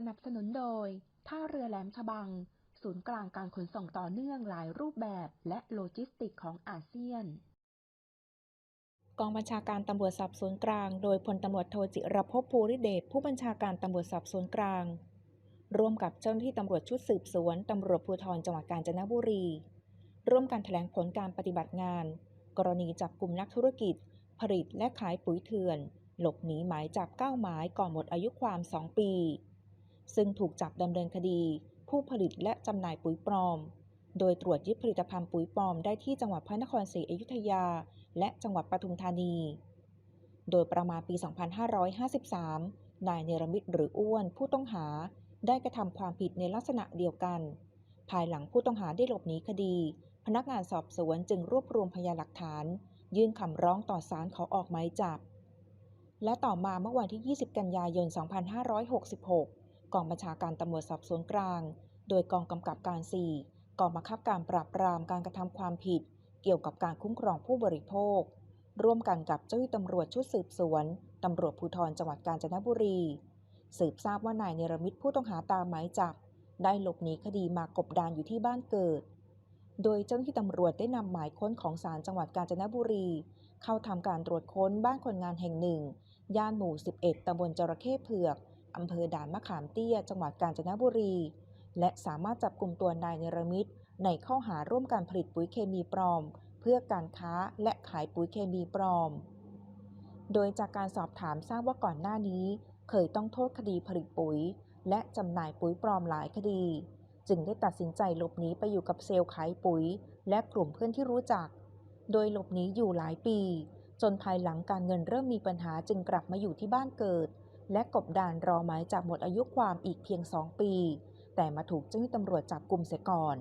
สนับสนุนโดย ท่าเรือแหลมฉบัง ศูนย์กลางการขนส่งต่อเนื่องหลายรูปแบบและโลจิสติกของอาเซียน กองบัญชาการตำรวจสอบสวนกลาง โดยพลตำรวจโทจิรพภูริเดชผู้บัญชาการตำรวจสอบสวนกลาง ร่วมกับเจ้าหน้าที่ตำรวจชุดสืบสวนตำรวจภูธรจังหวัดกาญจนบุรี ร่วมกันแถลงผลการปฏิบัติงาน กรณีจับกลุ่มนักธุรกิจ ผลิตและขายปุ๋ยเถื่อน หลบหนีหมายจับ9หมายก่อนหมดอายุความ 2 ปี ซึ่งถูกจับดำเนินคดี ผู้ผลิตและจำหน่ายปุ๋ยปลอม โดยตรวจยึดผลิตภัณฑ์ปุ๋ยปลอมได้ที่จังหวัดพระนครศรีอยุธยา และจังหวัดปทุมธานี โดยประมาณปี 2553 นายเนรมิตหรืออ้วนผู้ต้องหาได้กระทำความผิดในลักษณะเดียวกัน ภายหลังผู้ต้องหาได้หลบหนีคดี พนักงานสอบสวนจึงรวบรวมพยานหลักฐาน ยื่นคำร้องต่อศาลขอออกหมายจับ และต่อมาเมื่อวันที่ 20 กันยายน 2566 กองบัญชาการตำรวจสอบสวนกลาง โดยกองกำกับการ 4 กองบังคับการปราบปรามการกระทำความผิด เกี่ยวกับการคุ้มครองผู้บริโภค ร่วมกันกับเจ้าหน้าที่ตำรวจชุดสืบสวนตำรวจภูธรจังหวัดกาญจนบุรี สืบทราบว่านายเนรมิตผู้ต้องหาตามหมายจับ ได้หลบหนีคดีมากบดานอยู่ที่บ้านเกิด โดยเจ้าหน้าที่ตำรวจได้นำหมายค้นของศาลจังหวัดกาญจนบุรี เข้าทำการตรวจค้นบ้านคนงานแห่งหนึ่ง ย่านหมู่ 11ตำบลจระเข้เผือก อำเภอด่านมะขามเตี้ย จังหวัดกาญจนบุรี และสามารถจับกลุ่มตัวนายเนรมิตในข้อหาร่วมการผลิตปุ๋ยเคมีปลอม เพื่อการค้าและขายปุ๋ยเคมีปลอม โดยจากการสอบถามทราบว่าก่อนหน้านี้ เคยต้องโทษคดีผลิตปุ๋ย และจำหน่ายปุ๋ยปลอมหลายคดี จึงได้ตัดสินใจหลบหนีไปอยู่กับเซลล์ขายปุ๋ย และกลุ่มเพื่อนที่รู้จัก โดยหลบหนีอยู่หลายปี จนภายหลังการเงินเริ่มมีปัญหาจึงกลับมาอยู่ที่บ้านเกิด และกบดานรอหมายจับหมดอายุความอีกเพียงสองปี แต่มาถูกเจ้าหน้าที่ตำรวจจับกลุ่มเสียก่อน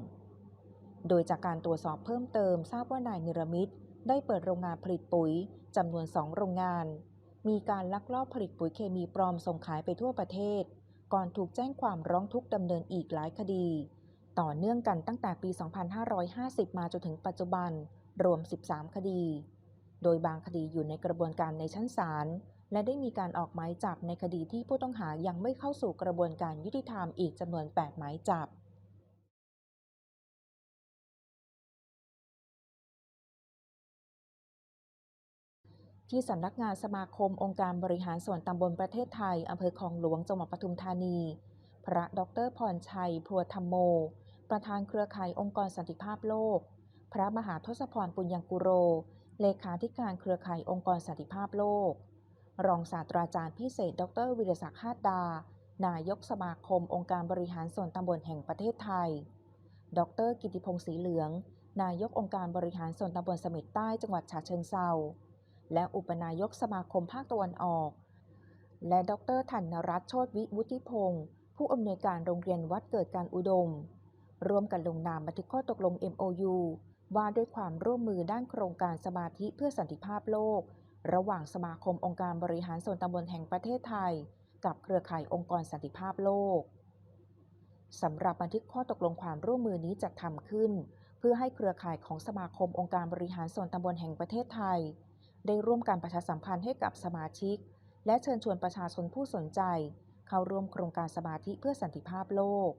โดยจากการตรวจสอบเพิ่มเติมทราบว่านายนิรมิตได้เปิดโรงงานผลิตปุ๋ยจำนวนสองโรงงาน มีการลักลอบผลิตปุ๋ยเคมีปลอมส่งขายไปทั่วประเทศ ก่อนถูกแจ้งความร้องทุกข์ดำเนินอีกหลายคดี ต่อเนื่องกันตั้งแต่ปี 2550 มาจนถึงปัจจุบันรวม 13 คดี โดยบางคดีอยู่ในกระบวนการในชั้นศาล และได้มีการออกหมายจับในคดีที่ผู้ต้องหายังไม่เข้าสู่กระบวนการยุติธรรมอีกจำนวน 8 หมายจับที่สำนักงานสมาคมองค์การบริหารส่วนตำบลประเทศไทย อำเภอคลองหลวง จังหวัดปทุมธานี พระดรพรชัย พรัวธรรมโม ประธานเครือข่ายองค์กรสันติภาพโลก พระมหาทศพรปุญญกุโร เลขาธิการเครือข่ายองค์กรสันติภาพโลก รองศาสตราจารย์พิเศษ ดรวิรศักดิ์ฮาดดา นายกสมาคมองค์การบริหารส่วนตำบลแห่งประเทศไทย ดรกิติพงศ์ศรีเหลือง นายกองค์การบริหารส่วนตำบลเสม็ดใต้จังหวัดฉะเชิงเทราและอุปนายกสมาคมภาคตะวันออก และดรธันรัตน์โชติวิวุฒิพงศ์ผู้อำนวยการโรงเรียนวัดเกิดการอุดม ร่วมกันลงนามบันทึกข้อตกลง MOU ว่าด้วยความร่วมมือด้านโครงการสมาธิเพื่อสันติภาพโลก ระหว่างสมาคมองค์การบริหารส่วนตำบลแห่งประเทศไทย กับเครือข่ายองค์กรสันติภาพโลกสำหรับบันทึกข้อตกลงความร่วมมือนี้จัดทำขึ้น เพื่อให้เครือข่ายของสมาคมองค์การบริหารส่วนตำบลแห่งประเทศไทย ได้ร่วมการประชาสัมพันธ์ให้กับสมาชิก และเชิญชวนประชาชนผู้สนใจ เข้าร่วมโครงการสมาธิเพื่อสันติภาพโลก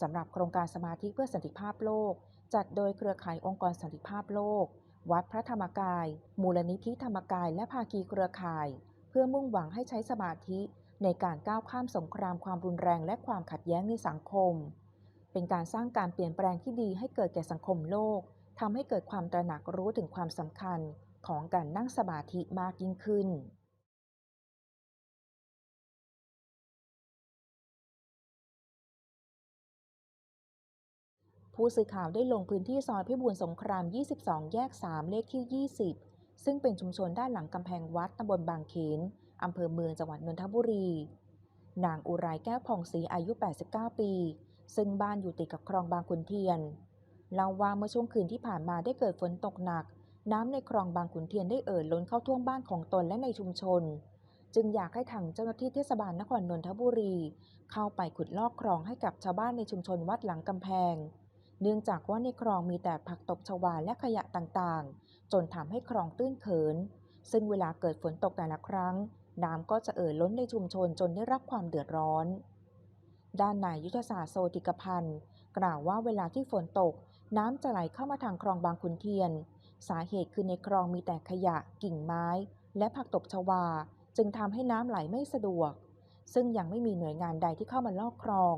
สำหรับโครงการสมาธิเพื่อสันติภาพโลก จัดโดยเครือข่ายองค์กรสันติภาพโลก วัดพระธรรมกาย มูลนิธิธรรมกายและภาคีเครือข่าย เพื่อมุ่งหวังให้ใช้สมาธิในการก้าวข้ามสงครามความรุนแรงและความขัดแย้งในสังคม เป็นการสร้างการเปลี่ยนแปลงที่ดีให้เกิดแก่สังคมโลกทำให้เกิดความตระหนักรู้ถึงความสำคัญของการนั่งสมาธิมากยิ่งขึ้น ผู้สื่อข่าวได้ลงพื้นที่ซอยพิบูลสงคราม 22 แยก 3 เลขที่ 20 ซึ่งเป็นชุมชนด้านหลังกำแพงวัดตำบลบางเขนอำเภอเมืองจังหวัดนนทบุรี นางอุไรแก้วผ่องศรีอายุ 89 ปี ซึ่งบ้านอยู่ติดกับคลองบางขุนเทียนเล่าว่าเมื่อช่วงคืนที่ผ่านมาได้เกิดฝนตกหนัก น้ำในคลองบางขุนเทียนได้เอ่อล้นเข้าท่วมบ้านของตนและในชุมชน จึงอยากให้ทางเจ้าหน้าที่เทศบาลนครนนทบุรี เข้าไปขุดลอกคลองให้กับชาวบ้านในชุมชนวัดหลังกำแพง เนื่องจากว่าในคลองมีแต่ผักตบชวาและขยะต่างๆ จนทำให้คลองตื้นเขิน ซึ่งเวลาเกิดฝนตกแต่ละครั้ง น้ำก็จะเอ่อล้นในชุมชนจนได้รับความเดือดร้อน ด้านนายยุทธศาสตร์โซติกพันธ์กล่าวว่าเวลาที่ฝนตก น้ำจะไหลเข้ามาทางคลองบางขุนเทียน สาเหตุคือในคลองมีแต่ขยะ กิ่งไม้ และผักตบชวา จึงทำให้น้ำไหลไม่สะดวก ซึ่งยังไม่มีหน่วยงานใดที่เข้ามาลอกคลอง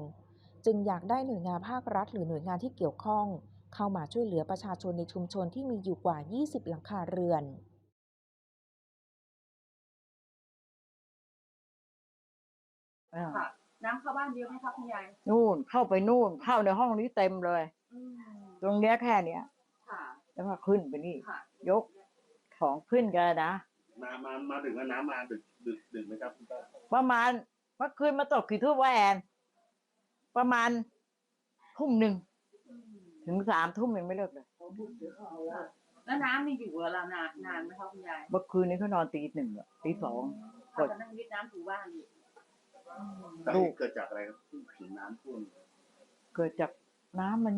จึงอยากได้หน่วยงานภาครัฐ หรือหน่วยงานที่เกี่ยวข้อง เข้ามาช่วยเหลือประชาชนในชุมชนที่มีอยู่กว่า 20 หลังคาเรือนอ่าค่ะน้ำเข้าบ้านเยอะไหมคะคุณยายนู่นเข้าไปนู่นเข้าในห้องนี้เต็มเลยอืมตรงเนี้ยแค่เนี้ยค่ะแล้วก็ขึ้นไปนี่ค่ะยกของขึ้นกันนะมามามาถึงแล้วน้ำมาดึกดึกดึกไหมครับคุณป้าประมาณเมื่อคืนมาตกกี่ทุ่มวะแอน ประมาณทุ่มหนึ่งอืมถึงสามทุ่มยังไม่เลิกเลยค่ะแล้วน้ำนี่อยู่กับเรานานนานไหมคะคุณยายเมื่อคืนนี้เขานอนตีหนึ่งอะตีสองค่ะก็นั่งวิทย์น้ำถูบ้านอยู่อืมสาเหตุเกิดจากอะไรครับที่ถึงน้ำท่วมเกิดจากน้ำมัน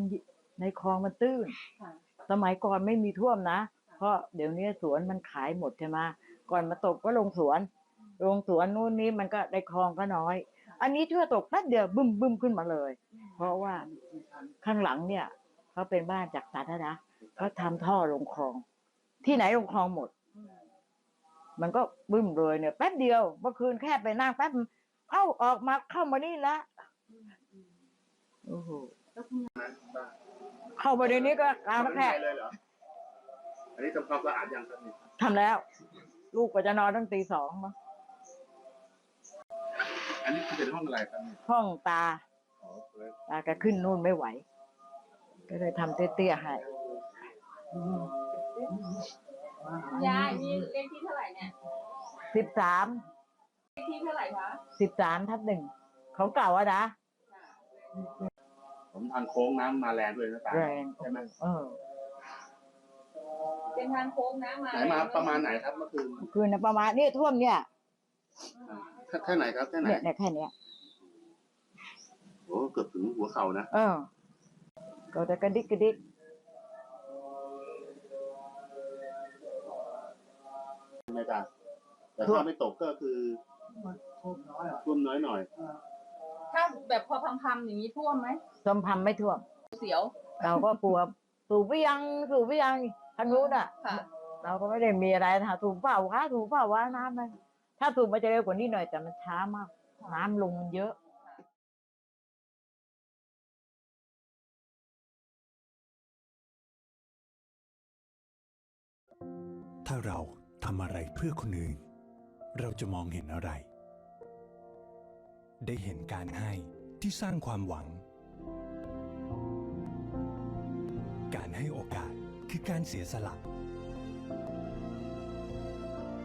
ในคลองมันตื้นค่ะสมัยก่อนไม่มีท่วมนะ เพราะเดี๋ยวนี้สวนมันขายหมดใช่ไหมก่อนมาตกก็ลงสวน ลงสวนนู่นนี่มันก็ในคลองก็น้อย อันนี้ชั่วตกแป๊บเดียวบึ้มบึ้มขึ้นมาเลย เพราะว่าข้างหลังเนี่ยเขาเป็นบ้านจากสาธารณะเขาทำท่อลงคลอง ที่ไหนลงคลองหมดอืมมันก็บึ้มเลยเนี่ยแป๊บเดียวเมื่อคืนแค่ไปนั่งแป๊บเข้าออกมาเข้ามานี่ละอืมอืมโอ้โหแล้วคุณยายป้าเข้ามาในนี้ก็กลางไม่แค่ได้เลยเหรออันนี้ทำความสะอาดยังครับนี่ทำแล้ว ลูกก็จะนอนตั้งตีสองมั้ง อันนี้คือเป็นห้องอะไรครับนี่ห้องตาอ๋อเลยตาก็ขึ้นนู่นไม่ไหว ก็เลยทำเตี้ยๆให้อืมคุณยายนี่เลขที่เท่าไหร่เนี่ยสิบสามเลขที่เท่าไหร่คะสิบสามทับหนึ่งของเก่าอะนะค่ะผมทางโค้งน้ำมาแรงด้วยนะตาแรงใช่ไหมเออเป็นทางโค้งน้ำมาไหนมาประมาณไหนครับเมื่อคืน คืนนะประมาณนี่ท่วมเนี่ยแค่ แค่ไหนครับแค่ไหนเนี่ยเนี่ยแค่เนี้ยโอ้เกือบถึงหัวเข่านะเออก็จะกระดิกกระดิกใช่ไหมตาแต่ถ้าไม่ตกก็คือท่วมน้อยหน่อยถ้าแบบพอพำๆอย่างนี้ท่วมไหมสมพำไม่ท่วม เสียว เราก็กลัวสูบไปยังสูบไปยังทางนู้นอะค่ะเราก็ไม่ได้มีอะไรนะถูกเปล่าคะถูกเปล่าวะน้ำมัน ถ้าถูกมันจะเร็วกว่านี้หน่อยแต่มันช้ามาก น้ำลงมันเยอะถ้าเราทำอะไรเพื่อคนอื่น เราจะมองเห็นอะไร ได้เห็นการให้ที่สร้างความหวัง การให้โอกาสคือการเสียสละ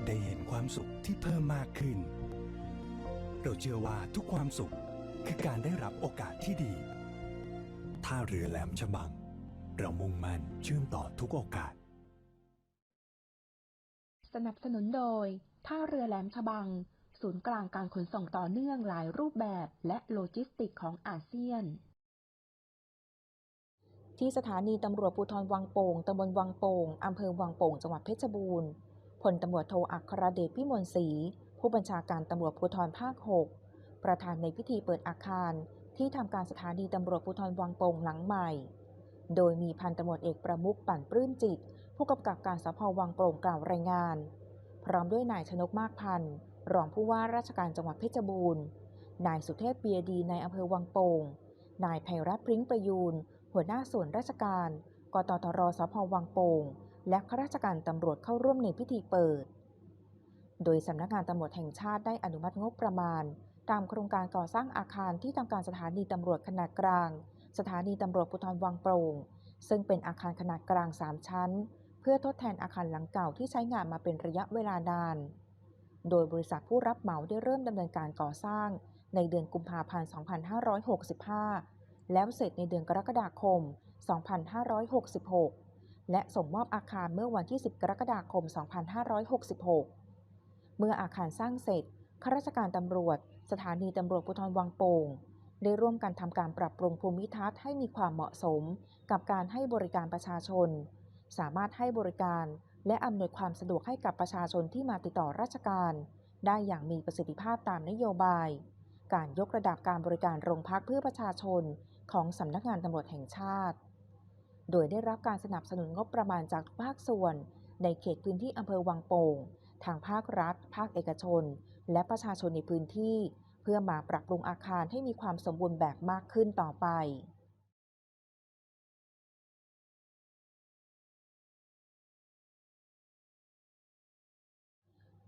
ได้เห็นความสุขที่เพิ่มมากขึ้น เราเชื่อว่าทุกความสุขคือการได้รับโอกาสที่ดี ท่าเรือแหลมฉบัง เรามุ่งมั่นเชื่อมต่อทุกโอกาส สนับสนุนโดย ท่าเรือแหลมฉบัง ศูนย์กลางการขนส่งต่อเนื่องหลายรูปแบบและโลจิสติกของอาเซียนที่สถานีตำรวจภูธรวังโป่งตำบลวังโป่ง อำเภอวังโป่ง จังหวัดเพชรบูรณ์ พลตำรวจโทอัครเดชพิมลศรีผู้บัญชาการตำรวจภูธรภาค 6 ประธานในพิธีเปิดอาคาร ที่ทำการสถานีตำรวจภูธรวังโป่งหลังใหม่ โดยมีพันตำรวจเอกประมุขปั่นปลื้มจิต ผู้กำกับการสพวังโป่งกล่าวรายงาน พร้อมด้วยนายชนกมากพันธ์รองผู้ว่าราชการจังหวัดเพชรบูรณ์ นายสุเทพเบียดีในอำเภอวังโป่ง นายไพรัตน์พริ้งประยูนหัวหน้าส่วนราชการ กตทรสพวังโป่ง และข้าราชการตำรวจเข้าร่วมในพิธีเปิด โดยสำนักงานตำรวจแห่งชาติได้อนุมัติงบประมาณ ตามโครงการก่อสร้างอาคารที่ทำการสถานีตำรวจขนาดกลาง สถานีตำรวจภูธรวังโป่ง ซึ่งเป็นอาคารขนาดกลาง 3 ชั้น เพื่อทดแทนอาคารหลังเก่าที่ใช้งานมาเป็นระยะเวลานาน โดยบริษัทผู้รับเหมาได้เริ่มดำเนินการก่อสร้าง ในเดือนกุมภาพันธ์ 2565 แล้วเสร็จในเดือนกรกฎาคม 2566 และส่งมอบอาคารเมื่อวันที่ 10 กรกฎาคม 2566 เมื่ออาคารสร้างเสร็จข้าราชการตำรวจ สถานีตำรวจภูธรวังโป่งได้ร่วมกันทำการปรับปรุงภูมิทัศน์ให้มีความเหมาะสม กับการให้บริการประชาชน สามารถให้บริการและอำนวยความสะดวกให้กับประชาชนที่มาติดต่อราชการ ได้อย่างมีประสิทธิภาพตามนโยบาย การยกระดับการบริการโรงพักเพื่อประชาชนของสำนักงานตำรวจแห่งชาติ โดยได้รับการสนับสนุนงบประมาณจากทุกภาคส่วน ในเขตพื้นที่อำเภอวังโป่ง ทางภาครัฐ ภาคเอกชน และประชาชนในพื้นที่ เพื่อมาปรับปรุงอาคารให้มีความสมบูรณ์แบบมากขึ้นต่อไป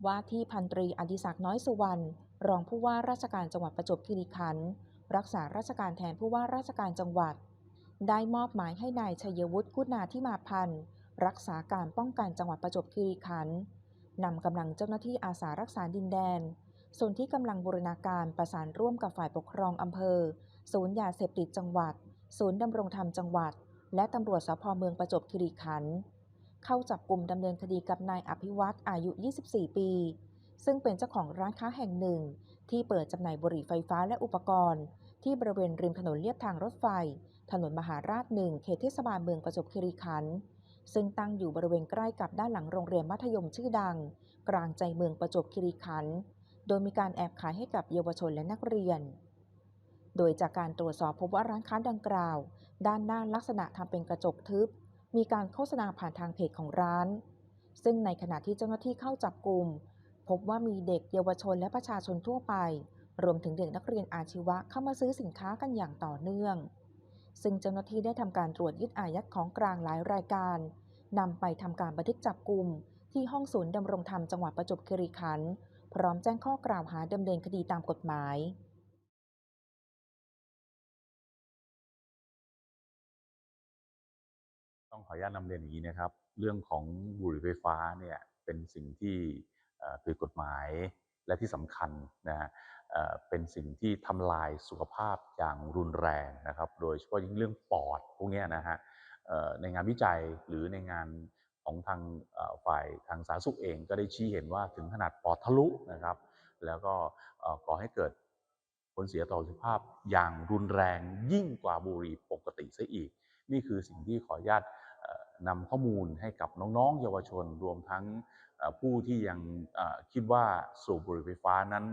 ว่าที่พันตรีอดิศักดิ์น้อยสุวรรณรองผู้ว่าราชการจังหวัดประจวบคีรีขันธ์รักษาราชการแทนผู้ว่าราชการจังหวัด ได้มอบหมายให้นายชัยวุฒิคุณาธิมาพันธ์รักษาการป้องกันจังหวัดประจวบคีรีขันธ์นำกำลังเจ้าหน้าที่อาสารักษาดินแดน ส่วนที่กำลังบูรณาการประสานร่วมกับฝ่ายปกครองอำเภอ ศูนย์ยาเสพติดจังหวัด ศูนย์ดำรงธรรมจังหวัด และตำรวจสพเมืองประจวบคีรีขันธ์เข้าจับกลุ่มดำเนินคดีกับนายอภิวัตรอายุ 24 ปี ซึ่งเป็นเจ้าของร้านค้าแห่งหนึ่ง ที่เปิดจำหน่ายบุหรี่ไฟฟ้าและอุปกรณ์ ที่บริเวณริมถนนเลียบทางรถไฟ ถนนมหาราชหนึ่งเขตเทศบาลเมืองประจวบคีรีขันธ์ซึ่งตั้งอยู่บริเวณใกล้กับด้านหลังโรงเรียนมัธยมชื่อดัง กลางใจเมืองประจวบคีรีขันธ์โดยมีการแอบขายให้กับเยาวชนและนักเรียน โดยจากการตรวจสอบพบว่าร้านค้าดังกล่าว ด้านหน้าลักษณะทำเป็นกระจกทึบ มีการโฆษณาผ่านทางเพจของร้าน ซึ่งในขณะที่เจ้าหน้าที่เข้าจับกลุ่มพบว่ามีเด็กเยาวชนและประชาชนทั่วไป รวมถึงเด็กนักเรียนอาชีวะเข้ามาซื้อสินค้ากันอย่างต่อเนื่อง ซึ่งเจ้าหน้าที่ได้ทำการตรวจยึดอายัดของกลางหลายรายการนำไปทำการบันทึกจับกลุ่มที่ห้องศูนย์ดำรงธรรมจังหวัดประจวบคีรีขันธ์พร้อมแจ้งข้อกล่าวหาดำเนินคดีตามกฎหมายต้องขออนุญาตนำเรียนอย่างนี้นะครับ เรื่องของบุหรี่ไฟฟ้าเนี่ยเป็นสิ่งที่ผิดกฎหมายและที่สำคัญนะฮะ เป็นสิ่งที่ทำลายสุขภาพอย่างรุนแรงนะครับ โดยเฉพาะยิ่งเรื่องปอดพวกนี้นะฮะในงานวิจัยหรือในงานของทางฝ่ายทางสาธารณสุขเองก็ได้ชี้เห็นว่าถึงขนาดปอดทะลุนะครับ แล้วก็ก่อให้เกิดผลเสียต่อสุขภาพอย่างรุนแรงยิ่งกว่าบุหรี่ปกติซะอีก นี่คือสิ่งที่ขออนุญาตนำข้อมูลให้กับน้องๆ เยาวชนรวมทั้งผู้ที่ยังคิดว่าสูบบุหรี่ไฟฟ้านั้น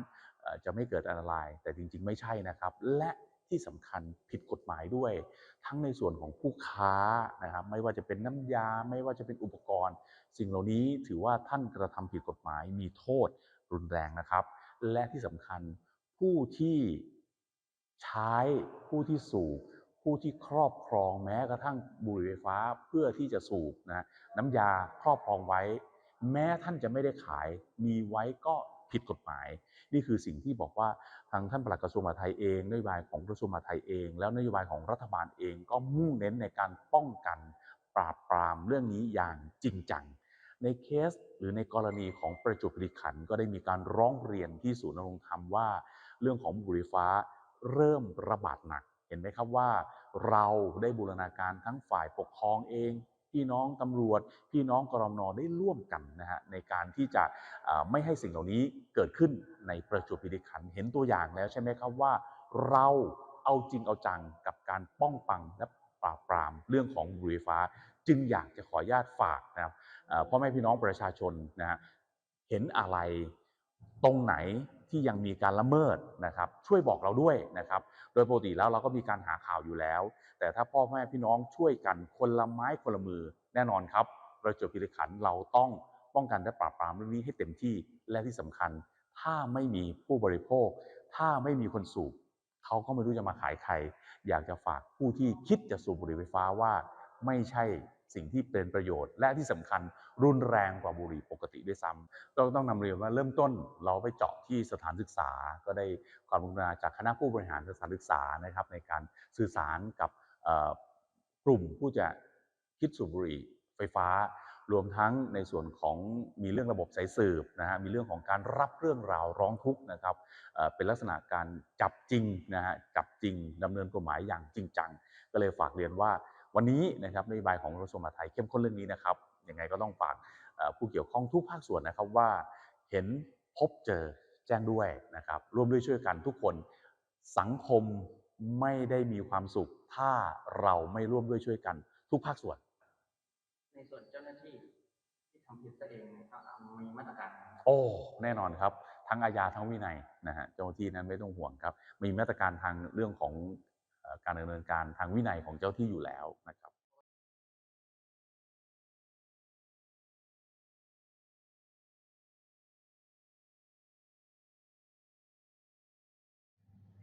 จะไม่เกิดอันตราย แต่จริง ๆ ไม่ใช่นะครับ และที่สำคัญผิดกฎหมายด้วย ทั้งในส่วนของผู้ค้านะครับไม่ว่าจะเป็นน้ำยา ไม่ว่าจะเป็นอุปกรณ์ สิ่งเหล่านี้ถือว่าท่านกระทำผิดกฎหมายมีโทษรุนแรงนะครับ และที่สำคัญผู้ที่ใช้ผู้ที่สูบผู้ที่ครอบครองแม้กระทั่งบุหรี่ไฟฟ้าเพื่อที่จะสูบนะน้ำยาครอบครองไว้ แม้ท่านจะไม่ได้ขายมีไว้ก็ผิดกฎหมาย นี่คือสิ่งที่บอกว่าทางท่านปลัดกระทรวงมหาดไทยเองนโยบายของกระทรวงมหาดไทยเอง แล้วนโยบายของรัฐบาลเองก็มุ่งเน้นในการป้องกัน ปราบปรามเรื่องนี้อย่างจริงจังในเคสหรือในกรณีของประจวบคีรีขันธ์ก็ได้มีการร้องเรียนที่ศูนย์นำรงธรรมว่า เรื่องของบุหรี่ฟ้าเริ่มระบาดหนัก เห็นไหมครับว่า เราได้บูรณาการทั้งฝ่ายปกครองเอง พี่น้องตำรวจ พี่น้องกรมนได้ร่วมกันนะฮะในการที่จะไม่ให้สิ่งเหล่านี้เกิดขึ้นในประจวบคีรีขันธ์เห็นตัวอย่างแล้วใช่ไหมครับว่าเราเอาจริงเอาจังกับการป้องปังและปราบปรามเรื่องของบุหรี่ฟ้า จึงอยากจะขออนุญาตฝากนะครับพ่อแม่พี่น้องประชาชนนะฮะเห็นอะไรตรงไหน ที่ยังมีการละเมิดนะครับ ช่วยบอกเราด้วยนะครับ โดยปกติแล้วเราก็มีการหาข่าวอยู่แล้ว แต่ถ้าพ่อแม่พี่น้องช่วยกันคนละไม้คนละมือแน่นอนครับประจวบคีรีขันธ์เราต้องป้องกันและปราบปรามเรื่องนี้ให้เต็มที่และที่สำคัญ ถ้าไม่มีผู้บริโภค ถ้าไม่มีคนสูบเขาก็ไม่รู้จะมาขายใคร อยากจะฝากผู้ที่คิดจะสูบบุหรี่ไฟฟ้าว่า ไม่ใช่ สิ่งที่เป็นประโยชน์ และที่สำคัญรุนแรงกว่าบุหรี่ปกติด้วยซ้ำต้องต้องนำเรียนว่าเริ่มต้นเราไปเจาะที่สถานศึกษา ก็ได้ความกรุณาจากคณะผู้บริหารสถานศึกษานะครับ ในการสื่อสารกับกลุ่มผู้จะคิดสูบบุหรี่ไฟฟ้า รวมทั้งในส่วนของมีเรื่องระบบสายสืบนะฮะมีเรื่องของการรับเรื่องราวร้องทุกข์นะครับเป็นลักษณะการจับจริงนะฮะจับจริงดำเนินกฎหมายอย่างจริงจังก็เลยฝากเรียนว่า วันนี้นะครับนโยบายของกระทรวงมหาดไทยเข้มข้นเรื่องนี้นะครับยังไงก็ต้องฝากเอ่อผู้เกี่ยวข้องทุกภาคส่วนนะครับว่าเห็นพบเจอแจ้งด้วยนะครับ ร่วมด้วยช่วยกันทุกคนสังคมไม่ได้มีความสุข ถ้าเราไม่ร่วมด้วยช่วยกัน ทุกภาคส่วน ในส่วนเจ้าหน้าที่ที่ทำผิดตัวเองเนี่ยก็มีมาตรการไหมครับโอ้แน่นอนครับ ทั้งอาญาทั้งวินัยนะฮะเจ้าหน้าที่นั้นไม่ต้องห่วงครับ มีมาตรการทางเรื่องของเอ่อ การดำเนินการทางวินัยของเจ้าที่อยู่แล้วนะครับ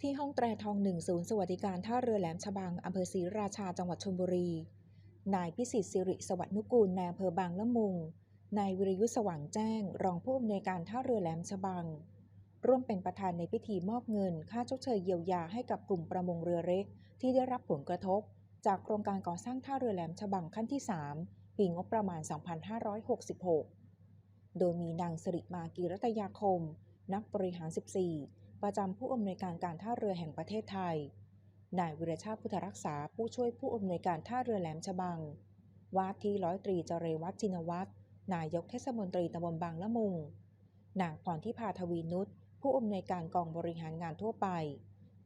ที่ห้องแตรทองหนึ่งศูนย์สวัสดิการท่าเรือแหลมฉบังอำเภอศรีราชาจังหวัดชลบุรี นายพิสิทธิ์สิริสวัสดิ์นุกูลนายอำเภอบางละมุง นายวิรยุทธสว่างแจ้ง รองผู้อำนวยการท่าเรือแหลมฉบัง ร่วมเป็นประธานในพิธีมอบเงิน ค่าชดเชยเยียวยาให้กับกลุ่มประมงเรือเล็ก ที่ได้รับผลกระทบ จากโครงการก่อสร้างท่าเรือแหลมฉบังขั้นที่ 3 ปีงบประมาณ 2566 โดยมีนางสิริมากีรัตยาคม นักบริหาร 14 ประจำผู้อำนวยการการท่าเรือแห่งประเทศไทย นายวิรชาติพุทธรักษาผู้ช่วยผู้อำนวยการท่าเรือแหลมฉบังว่าที่ร้อยตรีเจเรวัฒน์จินวัฒน์นายกเทศมนตรีตำบลบางละมุงนางพรทิพาทวีนุช ผู้อำนวยการกองบริหารงานทั่วไป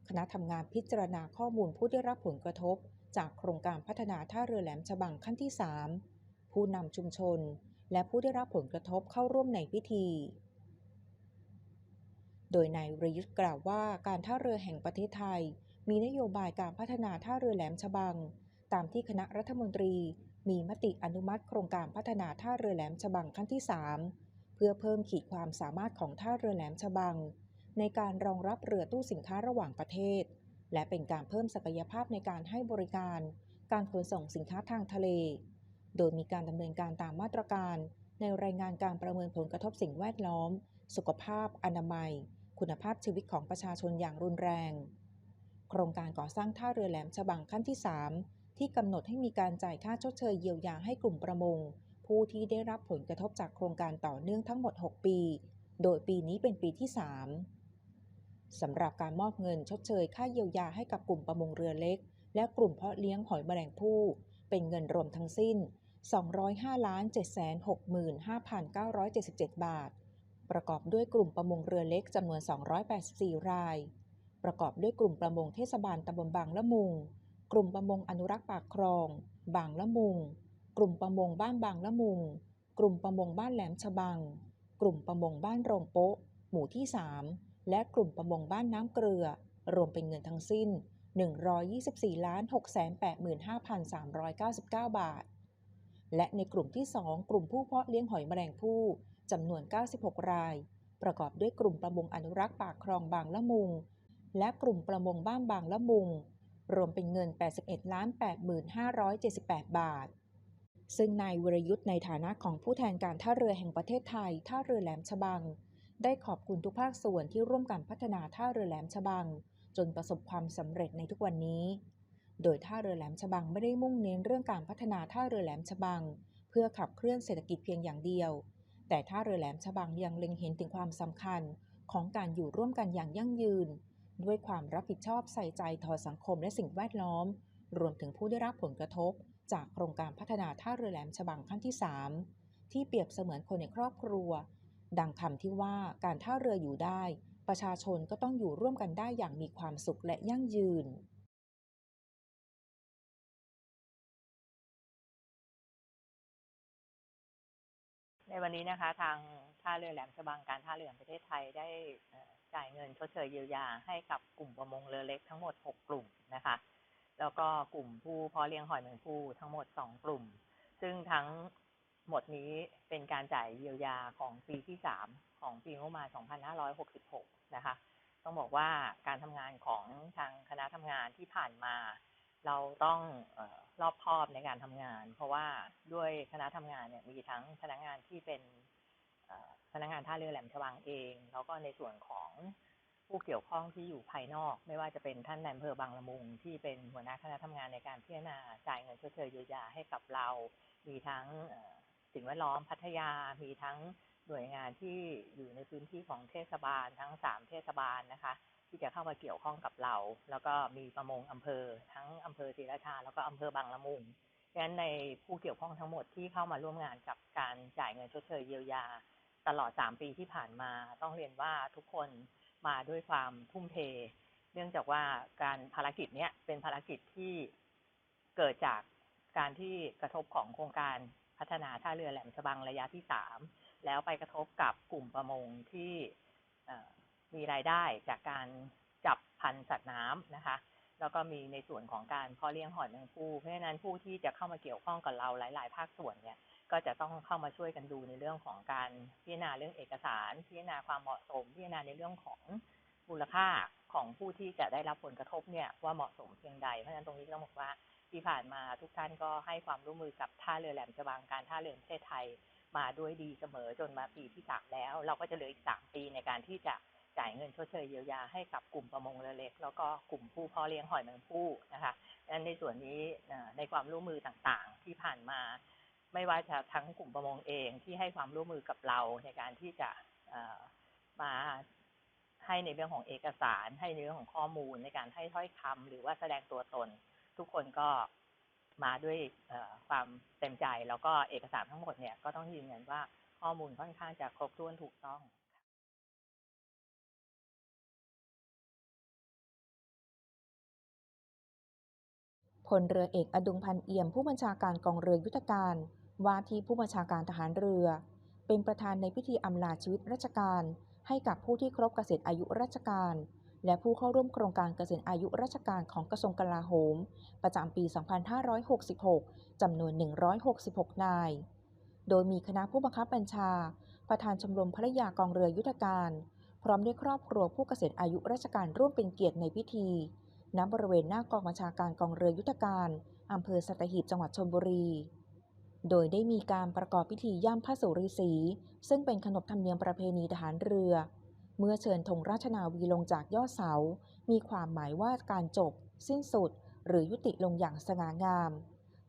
คณะทำงานพิจารณาข้อมูลผู้ได้รับผลกระทบ จากโครงการพัฒนาท่าเรือแหลมฉบังขั้นที่ 3 ผู้นำชุมชน และผู้ได้รับผลกระทบเข้าร่วมในพิธี โดยนายระยุทธ์กล่าวว่าการท่าเรือแห่งประเทศไทย มีนโยบายการพัฒนาท่าเรือแหลมฉบัง ตามที่คณะรัฐมนตรี มีมติอนุมัติโครงการพัฒนาท่าเรือแหลมฉบังขั้นที่ 3 เพื่อเพิ่มขีดความสามารถของท่าเรือแหลมฉบัง ในการรองรับเรือตู้สินค้าระหว่างประเทศ และเป็นการเพิ่มศักยภาพในการให้บริการ การขนส่งสินค้าทางทะเล โดยมีการดำเนินการตามมาตรการ ในรายงานการประเมินผลกระทบสิ่งแวดล้อม สุขภาพ อนามัย คุณภาพชีวิตของประชาชนอย่างรุนแรง โครงการก่อสร้างท่าเรือแหลมฉบังขั้นที่ 3 ที่กำหนดให้มีการจ่ายค่าชดเชยเยียวยาให้กลุ่มประมง ผู้ที่ได้รับผลกระทบจากโครงการต่อเนื่องทั้งหมด 6 ปี โดยปีนี้เป็นปีที่ 3 สำหรับการมอบเงินชดเชยค่าเยียวยาให้กับกลุ่มประมงเรือเล็ก และกลุ่มเพาะเลี้ยงหอยแมลงภู่เป็นเงินรวมทั้งสิ้น 205 765,977 บาท ประกอบด้วยกลุ่มประมงเรือเล็กจำนวน 284 ราย ประกอบด้วยกลุ่มประมงเทศบาลตำบลบางละมุง กลุ่มประมงอนุรักษ์ปากคลอง บางละมุง กลุ่มประมงบ้านบางละมุง กลุ่มประมงบ้านแหลมฉบัง กลุ่มประมงบ้านโรงโป๊ะ หมู่ที่ 3 และกลุ่มประมงบ้านน้ำเกลือ รวมเป็นเงินทั้งสิ้น 124 685,399 บาท และในกลุ่มที่ 2 กลุ่มผู้เพาะเลี้ยงหอยแมลงภู่จำนวน 96 ราย ประกอบด้วยกลุ่มประมงอนุรักษ์ปากคลองบางละมุง และกลุ่มประมงบ้านบางละมุง รวมเป็นเงิน 81 85,578 บาท ซึ่งนายวรยุทธ์ในฐานะของผู้แทนการท่าเรือแห่งประเทศไทย ท่าเรือแหลมฉบัง ได้ขอบคุณทุกภาคส่วนที่ร่วมกันพัฒนาท่าเรือแหลมฉบัง จนประสบความสำเร็จในทุกวันนี้ โดยท่าเรือแหลมฉบังไม่ได้มุ่งเน้นเรื่องการพัฒนาท่าเรือแหลมฉบัง เพื่อขับเคลื่อนเศรษฐกิจเพียงอย่างเดียว แต่ท่าเรือแหลมฉบังยังเล็งเห็นถึงความสำคัญของการอยู่ร่วมกันอย่างยั่งยืน ด้วยความรับผิดชอบใส่ใจต่อสังคมและสิ่งแวดล้อม รวมถึงผู้ได้รับผลกระทบ จากโครงการพัฒนาท่าเรือแหลมฉบังขั้นที่ 3 ที่เปรียบเสมือนคนในครอบครัว ดังคำที่ว่าการท่าเรืออยู่ได้ ประชาชนก็ต้องอยู่ร่วมกันได้อย่างมีความสุขและยั่งยืนในวันนี้นะคะทางท่าเรือแหลมฉบังการท่าเรือประเทศไทยได้จ่ายเงินชดเชยเยียวยาให้กับกลุ่มประมงเรือเล็กทั้งหมด 6 กลุ่มนะคะ แล้วก็กลุ่มผู้เพาะเลี้ยงหอยแมงภู่ทั้งหมด2กลุ่ม ซึ่งทั้งหมดนี้เป็นการจ่ายเยียวยาของปีที่3ของปีงบประมาณ 2566 นะคะ ต้องบอกว่าการทำงานของทางคณะทำงานที่ผ่านมา เราต้องออรอบคอบในการทำงาน เพราะว่าด้วยคณะทำงานเนี่ยมีทั้งพนักงานที่เป็นพนักงานท่าเรือแหลมฉบังเอง แล้วก็ในส่วนของ ผู้เกี่ยวข้องที่อยู่ภายนอก ไม่ว่าจะเป็นท่านนายอำเภอบางละมุง ที่เป็นหัวหน้าคณะทำงานในการพิจารณาจ่ายเงินชดเชยเยียวยาให้กับเรา มีทั้งสิ่งแวดล้อมพัทยา มีทั้งหน่วยงานที่อยู่ในพื้นที่ของเทศบาลทั้งสามเทศบาลนะคะ ที่จะเข้ามาเกี่ยวข้องกับเรา แล้วก็มีประมงอำเภอ ทั้งอำเภอศรีราชาแล้วก็อำเภอบางละมุงดังนั้นในผู้เกี่ยวข้องทั้งหมดที่เข้ามาร่วมงานกับการจ่ายเงินชดเชยเยียวยา ตลอด 3 ปีที่ผ่านมา ต้องเรียนว่าทุกคน มาด้วยความทุ่มเท เนื่องจากว่าการภารกิจเนี้ยเป็นภารกิจที่เกิดจากการที่กระทบของโครงการพัฒนาท่าเรือแหลมฉบังระยะที่สามแล้วไปกระทบกับกลุ่มประมงที่มีรายได้จากการจับพันธุ์สัตว์น้ำนะคะ แล้วก็มีในส่วนของการพาะเลี้ยงหอยแมงภู่เพราะฉะนั้นผู้ที่จะเข้ามาเกี่ยวข้องกับเราหลาย ๆ ภาคส่วนเนี่ยก็จะต้องเข้ามาช่วยกันดูในเรื่องของการพิจารณาเรื่องเอกสาร พิจารณาความเหมาะสม พิจารณาในเรื่องของมูลค่าของผู้ที่จะได้รับผลกระทบเนี่ยว่าเหมาะสมเพียงใด เพราะฉะนั้นตรงนี้ต้องบอกว่าที่ผ่านมาทุกท่านก็ให้ความร่วมมือกับท่าเรือแหลมฉบังการท่าเรือแห่งประเทศไทยมาด้วยดีเสมอจนมาปีที่สามแล้ว เราก็จะเหลืออีกสามปีในการที่จะ จ่ายเงินชดเชยเยียวยาให้กับกลุ่มประมงเรือเล็ก แล้วก็กลุ่มผู้พาะเลี้ยงหอยแมงภู่นะคะดังนั้นในส่วนนี้ในความร่วมมือต่างๆ ที่ผ่านมา ไม่ว่าจะทั้งกลุ่มประมงเองที่ให้ความร่วมมือกับเราในการที่จะมาให้ในเรื่องของเอกสาร ให้ในเรื่องของข้อมูลในการให้ถ้อยคำหรือว่าแสดงตัวตน ทุกคนก็มาด้วยความเต็มใจแล้วก็เอกสารทั้งหมดเนี่ยก็ต้องยืนยันว่าข้อมูลค่อนข้างจะครบถ้วนถูกต้อง พลเรือเอกอดุงพันเอี่ยมผู้บัญชาการกองเรือยุทธการ ว่าที่ผู้บัญชาการทหารเรือ เป็นประธานในพิธีอำลาชีวิตราชการ ให้กับผู้ที่ครบเกษียณอายุราชการ และผู้เข้าร่วมโครงการเกษียณอายุราชการของกระทรวงกลาโหม ประจำปี 2566 จำนวน 166 นาย โดยมีคณะผู้บังคับบัญชา ประธานชมรมภรยากองเรือยุทธการ พร้อมด้วยครอบครัวผู้เกษียณอายุราชการร่วมเป็นเกียรติในพิธี ณบริเวณหน้ากองบัญชาการกองเรือยุทธการอำเภอสัตหีบจังหวัดชลบุรี โดยได้มีการประกอบพิธีย่ำพระสุริสีซึ่งเป็นขนบธรรมเนียมประเพณีทหารเรือ เมื่อเชิญธงราชนาวีลงจากยอดเสา มีความหมายว่าการจบ สิ้นสุด หรือยุติลงอย่างสง่างาม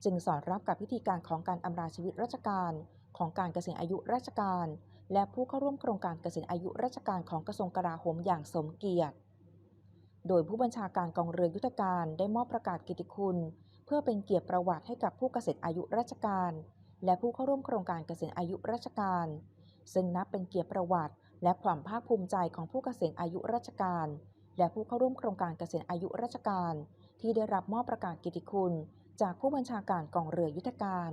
จึงสอดรับกับพิธีการของการอำลาชีวิตราชการของการเกษียณอายุราชการ และผู้เข้าร่วมโครงการเกษียณอายุราชการของกระทรวงกลาโหมอย่างสมเกียรติ โดยผู้บัญชาการกองเรือยุทธการได้มอบประกาศกิติคุณ เพื่อเป็นเกียรติประวัติให้กับผู้เกษียณอายุราชการ และผู้เข้าร่วมโครงการเกษียณอายุราชการ ซึ่งนับเป็นเกียรติประวัติ และความภาคภูมิใจของผู้เกษียณอายุราชการ และผู้เข้าร่วมโครงการเกษียณอายุราชการ ที่ได้รับมอบประกาศกิติคุณ จากผู้บัญชาการกองเรือยุทธการ